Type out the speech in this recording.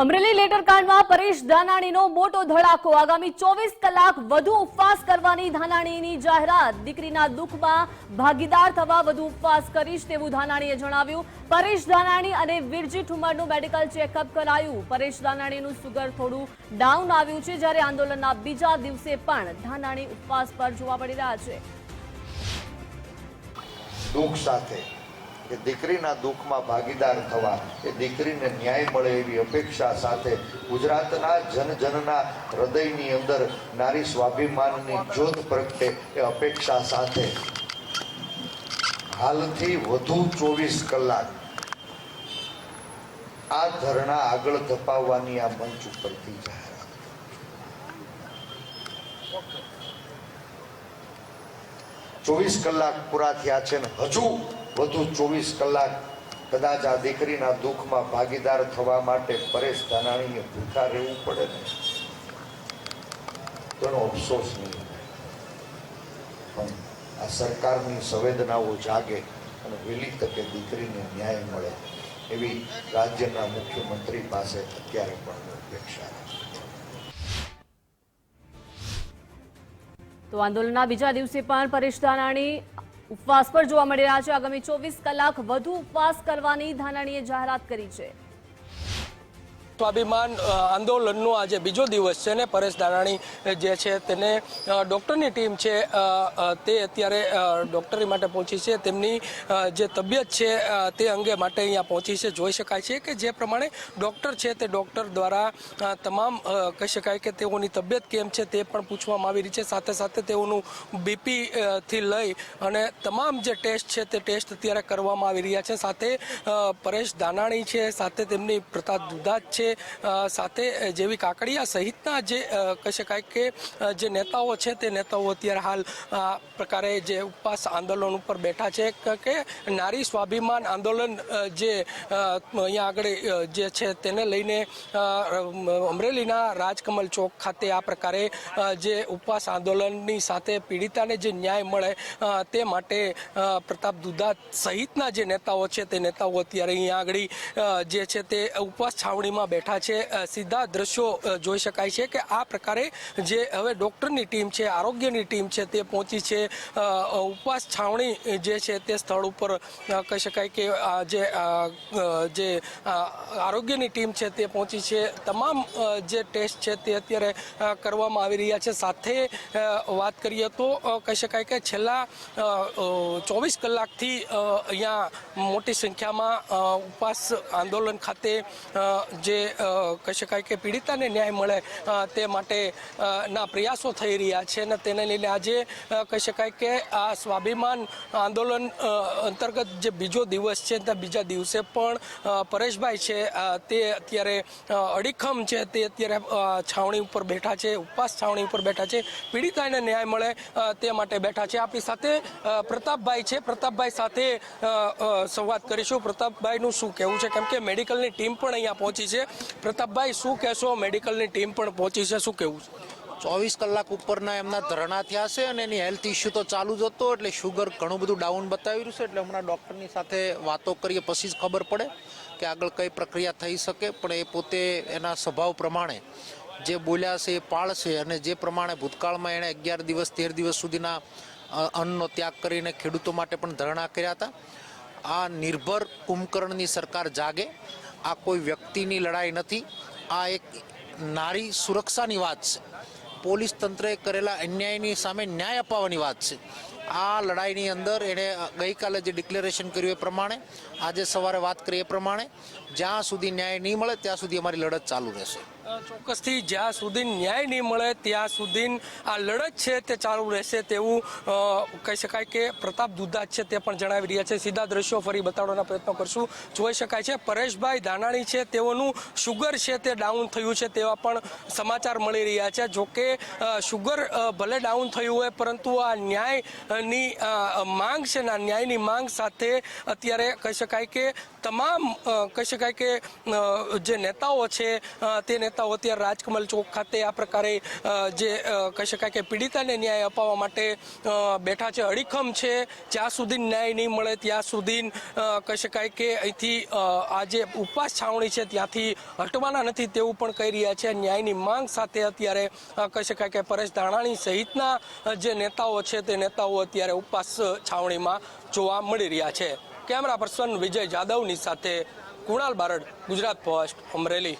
અમરેલી લેટરકાંડમાં પરેશ ધાનાણીનો મોટો ધડાકો. આગામી ચોવીસ કલાક વધુ ઉપવાસ કરવાની ધાનાણીની જાહેરાત. દીકરીના દુઃખમાં ભાગીદાર થવા વધુ ઉપવાસ કરીશ તેવું ધાનાણીએ જણાવ્યું. પરેશ ધાનાણી અને વિરજી ઠુમરનું મેડિકલ ચેકઅપ કરાયું. પરેશ ધાનાણીનું સુગર થોડું ડાઉન આવ્યું છે જ્યારે આંદોલનના બીજા દિવસે પણ ધાનાણી ઉપવાસ પર જોવા મળી રહ્યા છે. દુઃખ સાથે કે દીકરીના દુઃખમાં ભાગીદાર થવા એ દીકરીને ન્યાય મળે એવી અપેક્ષા સાથે ગુજરાતના જનજનના હૃદયની અંદર નારી સ્વાભિમાનની જ્યોત પ્રગટે એ અપેક્ષા સાથે. હાલથી વધુ ચોવીસ કલાક આ ધરણા આગળ ધપાવવાની આ મંચ ઉપરથી જાહેરાત. ચોવીસ કલાક પૂરા થયા છે ને હજુ વધુ ચોવીસ કલાક કદાચ આ દીકરીના દુઃખમાં ભાગીદાર થવા માટે પરેશ ધાનાણીએ ભૂખા રહેવું પડે ને? તેનો અફસોસ નહીં પણ આ સરકારની સંવેદનાઓ જાગે અને વહેલી તકે દીકરીને ન્યાય મળે એવી રાજ્યના મુખ્યમંત્રી પાસે અત્યારે પણ અપેક્ષા છે. તો આંદોલનના બીજા દિવસે પણ પરેશ ધાનાણી ઉપવાસ પર જોવા મળી રહ્યા છે. આગામી ચોવીસ કલાક વધુ ઉપવાસ કરવાની ધાનાણીએ જાહેરાત કરી છે. સ્વાભિમાન આંદોલનનો આજે બીજો દિવસ છે ને પરેશ દાનાણી જે છે તેને ડૉક્ટરની ટીમ છે તે અત્યારે ડૉક્ટરી માટે પહોંચી છે. તેમની જે તબિયત છે તે અંગે માટે અહીંયા પહોંચી છે. જોઈ શકાય છે કે જે પ્રમાણે ડૉક્ટર છે તે ડૉક્ટર દ્વારા તમામ કહી શકાય કે તેઓની તબિયત કેમ છે તે પણ પૂછવામાં આવી રહી છે. સાથે સાથે તેઓનું બીપી થી લઈ અને તમામ જે ટેસ્ટ છે તે ટેસ્ટ અત્યારે કરવામાં આવી રહ્યા છે. સાથે પરેશ દાનાણી છે, સાથે તેમની પ્રતાપ દુધાત છે સાથે જેવી કાકડિયા સહિતના જે કહી શકાય કે જે નેતાઓ છે તે નેતાઓ અત્યારે હાલ આ પ્રકારે જે ઉપવાસ આંદોલન ઉપર બેઠા છે. કે નારી સ્વાભિમાન આંદોલન જે અહીંયા આગળ જે છે તેને લઈને અમરેલીના રાજકમલ ચોક ખાતે આ પ્રકારે જે ઉપવાસ આંદોલનની સાથે પીડિતાને જે ન્યાય મળે તે માટે પ્રતાપ દુધા સહિતના જે નેતાઓ છે તે નેતાઓ અત્યારે અહીંયા આગળ જે છે તે ઉપવાસ છાવણીમાં બેઠા છે. સીધા દ્રશ્યો જોઈ શકાય છે કે આ પ્રકારે જે હવે ડૉક્ટરની ટીમ છે, આરોગ્યની ટીમ છે તે પહોંચી છે. ઉપવાસ છાવણી જે છે તે સ્થળ ઉપર કહી શકાય કે જે જે આરોગ્યની ટીમ છે તે પહોંચી છે. તમામ જે ટેસ્ટ છે તે અત્યારે કરવામાં આવી રહ્યા છે. સાથે વાત કરીએ તો કહી શકાય કે છેલ્લા ચોવીસ કલાકથી અહીંયા મોટી સંખ્યામાં ઉપવાસ આંદોલન ખાતે જે કહી શકાય કે પીડિતાને ન્યાય મળે તે માટે ના પ્રયાસો થઈ રહ્યા છે અને તેને લઈને આજે કહી શકાય કે આ સ્વાભિમાન આંદોલન અંતર્ગત જે બીજો દિવસ છે તે બીજા દિવસે પણ પરેશભાઈ છે તે અત્યારે અડીખમ છે, તે અત્યારે છાવણી ઉપર બેઠા છે, ઉપવાસ છાવણી ઉપર બેઠા છે, પીડિતાને ન્યાય મળે તે માટે બેઠા છે. આપણી સાથે પ્રતાપભાઈ છે. પ્રતાપભાઈ સાથે સંવાદ કરીશું. પ્રતાપભાઈનું શું કહેવું છે? કેમ કે મેડિકલની ટીમ પણ અહીંયા પહોંચી છે. પ્રતાપભાઈ, શું કહેશો? મેડિકલની ટીમ પણ પહોંચી છે. શું કહેવું છે? ચોવીસ કલાક ઉપરના એમના ધરણા થયા છે અને એની હેલ્થ ઇસ્યુ તો ચાલુ જ હતો, એટલે શુગર ઘણું બધું ડાઉન બતાવી રહ્યું છે, એટલે હમણાં ડૉક્ટરની સાથે વાતો કરીએ, પછી જ ખબર પડે કે આગળ કઈ પ્રક્રિયા થઈ શકે. પણ એ પોતે એના સ્વભાવ પ્રમાણે જે બોલ્યા છે, એ પાળશે અને જે પ્રમાણે ભૂતકાળમાં એણે અગિયાર દિવસ, તેર દિવસ સુધીના અન્નનો ત્યાગ કરીને ખેડૂતો માટે પણ ધરણા કર્યા હતા. આ નિર્ભર કુંભકર્ણની સરકાર જાગે આ કોઈ વ્યક્તિની લડાઈ નથી. આ એક નારી સુરક્ષાની વાત છે. પોલીસ તંત્રએ કરેલા અન્યાયની સામે ન્યાય અપાવવાની વાત છે. આ લડાઈની અંદર એણે ગઈકાલે જે ડિક્લેરેશન કર્યું એ પ્રમાણે, આજે સવારે વાત કરી એ પ્રમાણે, જ્યાં સુધી ન્યાય નહીં મળે ત્યાં સુધી અમારી લડત ચાલુ રહેશે. ચોક્કસથી જ્યાં સુધી ન્યાય નહીં મળે, ત્યાં સુધી આ લડત છે તે ચાલુ રહેશે તેવું કહી શકાય કે પ્રતાપ દુધાત છે તે પણ જણાવી રહ્યા છે. સીધા દ્રશ્યો ફરી બતાવવાના પ્રયત્નો કરશું. જોઈ શકાય છે, પરેશભાઈ ધાનાણી છે, તેઓનું શુગર છે તે ડાઉન થયું છે તેવા પણ સમાચાર મળી રહ્યા છે. જોકે શુગર ભલે ડાઉન થયું હોય, પરંતુ આ ન્યાયની માંગ છે ને ન્યાયની માંગ સાથે અત્યારે કહી શકાય કે તમામ કહી શકાય કે જે નેતાઓ છે તે નેતાઓ અત્યારે રાજકમલ ચોક ખાતે આ પ્રકારે જે કહી શકાય કે પીડિતાને ન્યાય અપાવવા માટે બેઠા છે. અડીખમ છે. જ્યાં સુધી ન્યાય નહીં મળે, ત્યાં સુધી કહી શકાય કે અહીંથી આ જે ઉપવાસ છાવણી છે ત્યાંથી હટવાના નથી તેવું પણ કહી રહ્યા છે. ન્યાયની માંગ સાથે અત્યારે કહી શકાય કે પરેશ ધાણાણી સહિતના જે નેતાઓ છે તે નેતાઓ અત્યારે ઉપવાસ છાવણીમાં જોવા મળી રહ્યા છે. કેમેરા પર્સન વિજય જાદવની સાથે કુણાલ બારડ, ગુજરાત પોસ્ટ, અમરેલી.